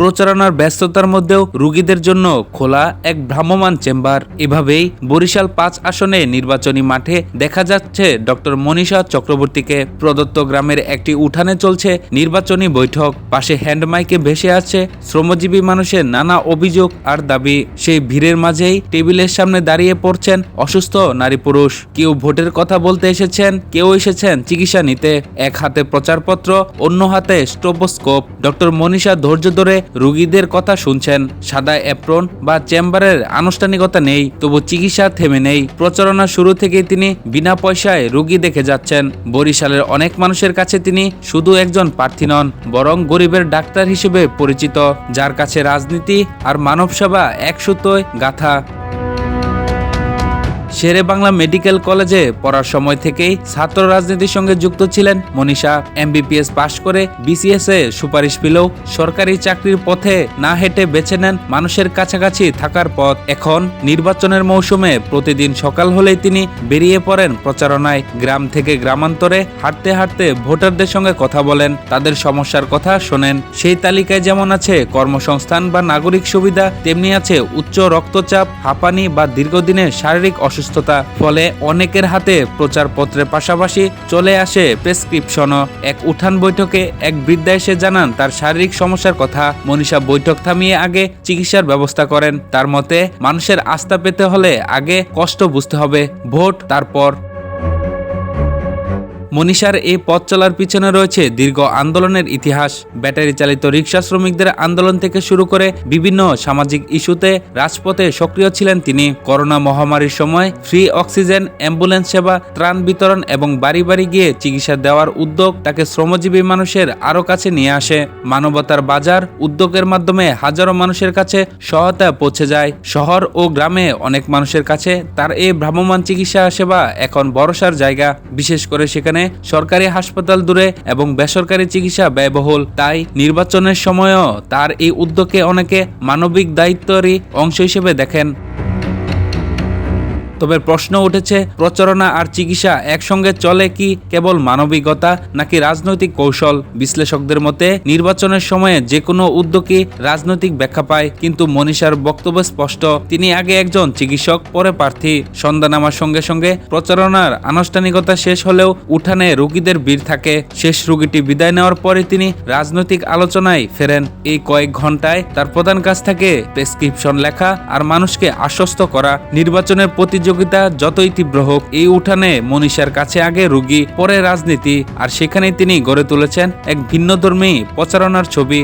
প্রচারণার ব্যস্ততার মধ্যেও রুগীদের জন্য খোলা এক ভ্রাম্যমান চেম্বার। এভাবেই বরিশাল পাঁচ আসনে নির্বাচনী মাঠে দেখা যাচ্ছে ডক্টর মনীষা চক্রবর্তীকে। প্রদত্ত গ্রামের একটি উঠানে চলছে নির্বাচনী বৈঠক। পাশে হ্যান্ডমাইকে ভেসে আছে শ্রমজীবী মানুষের নানা অভিযোগ আর দাবি। সেই ভিড়ের মাঝেই টেবিলের সামনে দাঁড়িয়ে পড়ছেন অসুস্থ নারী পুরুষ। কেউ ভোটের কথা বলতে এসেছেন, কেউ এসেছেন চিকিৎসা নিতে। এক হাতে প্রচারপত্র, অন্য হাতে স্টোবোস্কোপ ডক্টর মনীষা ধৈর্য ধরে রুগীদের কথা শুনছেন। সাদা অ্যাপ্রন বা চেম্বারের আনুষ্ঠানিকতা নেই, তবু চিকিৎসা থেমে নেই। প্রচারণা শুরু থেকেই তিনি বিনা পয়সায় রুগী দেখে যাচ্ছেন। বরিশালের অনেক মানুষের কাছে তিনি শুধু একজন প্রার্থী নন, বরং গরিবের ডাক্তার হিসেবে পরিচিত, যার কাছে রাজনীতি আর মানব সেবা এক সুতোয় গাথা। শেরে বাংলা মেডিকেল কলেজে পড়ার সময় থেকেই ছাত্র রাজনীতির সঙ্গে যুক্ত ছিলেন মনীষা। এমবিপিএস পাশ করে বিসিএস এ সুপারিশ পেলেও সরকারি চাকরির পথে না হেঁটে বেছে নেন মানুষের কাছাকাছি থাকার পথ। এখন নির্বাচনের মৌসুমে প্রতিদিন সকাল হলেই তিনি বেরিয়ে পড়েন প্রচারণায়। গ্রাম থেকে গ্রামান্তরে হাঁটতে হাঁটতে ভোটারদের সঙ্গে কথা বলেন, তাদের সমস্যার কথা শোনেন। সেই তালিকায় যেমন আছে কর্মসংস্থান বা নাগরিক সুবিধা, তেমনি আছে উচ্চ রক্তচাপ, হাঁপানি বা দীর্ঘদিনের শারীরিক অসুস্থতা ফলে অনেকের হাতে প্রচারপত্রের পাশাপাশি চলে আসে প্রেসক্রিপশনও। এক উঠান বৈঠকে এক বৃদ্ধা এসে জানান, তার শারীরিক সমস্যার কথা। মনীষা বৈঠক থামিয়ে আগে চিকিৎসার ব্যবস্থা করেন। তার মতে, মানুষের আস্থা পেতে হলে আগে কষ্ট বুঝতে হবে, ভোট, তারপর মনীষার এই পথ চলার পিছনে রয়েছে দীর্ঘ আন্দোলনের ইতিহাস। ব্যাটারি চালিত রিক্সা শ্রমিকদের আন্দোলন থেকে শুরু করে বিভিন্ন সামাজিক ইস্যুতে রাজপথে সক্রিয় ছিলেন তিনি। করোনা মহামারীর সময় ফ্রি অক্সিজেন, অ্যাম্বুলেন্স সেবা, ত্রাণ বিতরণ এবং বাড়ি বাড়ি গিয়ে চিকিৎসা দেওয়ার উদ্যোগ তাকে শ্রমজীবী মানুষের আরও কাছে নিয়ে আসে। মানবতার বাজার উদ্যোগের মাধ্যমে হাজারো মানুষের কাছে সহায়তা পৌঁছে যায়। শহর ও গ্রামে অনেক মানুষের কাছে তার এই ভ্রাম্যমান চিকিৎসা সেবা এখন ভরসার জায়গা। বিশেষ করে সেখানে সরকারি হাসপাতাল দূরে এবং বেসরকারি চিকিৎসা ব্যয়বহুল। তাই নির্বাচনের সময়ও তার এই উদ্যোগকে অনেকে মানবিক দায়িত্বেরই অংশ হিসেবে দেখেন। তবে প্রশ্ন উঠেছে, প্রচারণা আর চিকিৎসা একসঙ্গে চলে কি কেবল মানবিকতা নাকি রাজনৈতিক কৌশল? বিশ্লেষকদের মতে, নির্বাচনের সময়ে যে কোনো উদ্যোগই রাজনৈতিক ব্যাখ্যা পায়, কিন্তু মনীষার বক্তব্য স্পষ্ট। তিনি আগে একজন চিকিৎসক, পরে প্রার্থী। সন্ধ্যা নামার সঙ্গে সঙ্গে প্রচারণার আনুষ্ঠানিকতা শেষ হলেও উঠানে রোগীদের ভিড় থাকে। শেষ রোগীটি বিদায় নেওয়ার পরে তিনি রাজনৈতিক আলোচনায় ফেরেন। এই কয়েক ঘন্টায় তার প্রধান কাজ থাকে প্রেসক্রিপশন লেখা আর মানুষকে আশ্বস্ত করা। নির্বাচনের প্রতিযোগিতা যতই তীব্র হোক, এই উঠানে মনীষার কাছে আগে রুগী, পরে রাজনীতি, আর সেখানেই তিনি গড়ে তুলেছেন এক ভিন্নধর্মী প্রচারণার ছবি।